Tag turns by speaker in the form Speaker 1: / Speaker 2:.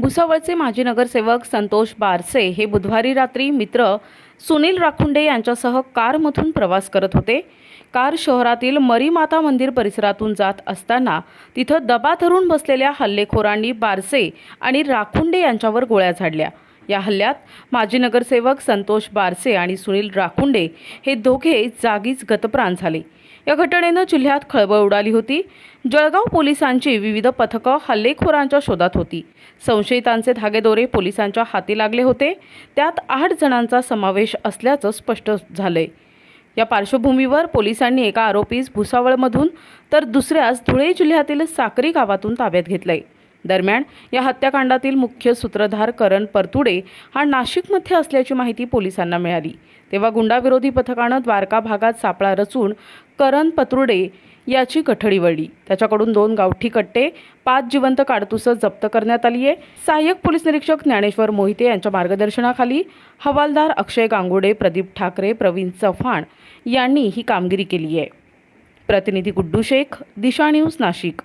Speaker 1: भुसावळचे माजी नगरसेवक संतोष बारसे हे बुधवारी रात्री मित्र सुनील राखुंडे यांच्यासह कारमधून प्रवास करत होते. कार शहरातील मरीमाता मंदिर परिसरातून जात असताना तिथं दबा धरून बसलेल्या हल्लेखोरांनी बारसे आणि राखुंडे यांच्यावर गोळ्या झाडल्या. या हल्ल्यात माजी नगरसेवक संतोष बारसे आणि सुनील राखुंडे हे दोघे जागीच गतप्राण झाले. या घटनेनं जिल्ह्यात खळबळ उडाली होती. जळगाव पोलिसांची विविध पथकं हल्लेखोरांच्या शोधात होती. संशयितांचे धागेदोरे पोलिसांच्या हाती लागले होते. त्यात आठ जणांचा समावेश असल्याचं स्पष्ट झालंय. या पार्श्वभूमीवर पोलिसांनी एका आरोपीस भुसावळमधून तर दुसऱ्यास धुळे जिल्ह्यातील साक्री गावातून ताब्यात घेतलंय. दरम्यान या हत्याकांडातील मुख्य सूत्रधार करण परतुडे हा नाशिकमध्ये असल्याची माहिती पोलिसांना मिळाली. तेव्हा गुंडाविरोधी पथकानं द्वारका भागात सापळा रचून करण पत्रुडे याची कठडी वळली. त्याच्याकडून दोन गावठी कट्टे पाच जिवंत काडतुसं जप्त करण्यात आली आहे. सहाय्यक पोलीस निरीक्षक ज्ञानेश्वर मोहिते यांच्या मार्गदर्शनाखाली हवालदार अक्षय गांगुडे प्रदीप ठाकरे प्रवीण चव्हाण यांनी ही कामगिरी केली आहे. प्रतिनिधी गुड्डू शेख दिशा न्यूज नाशिक.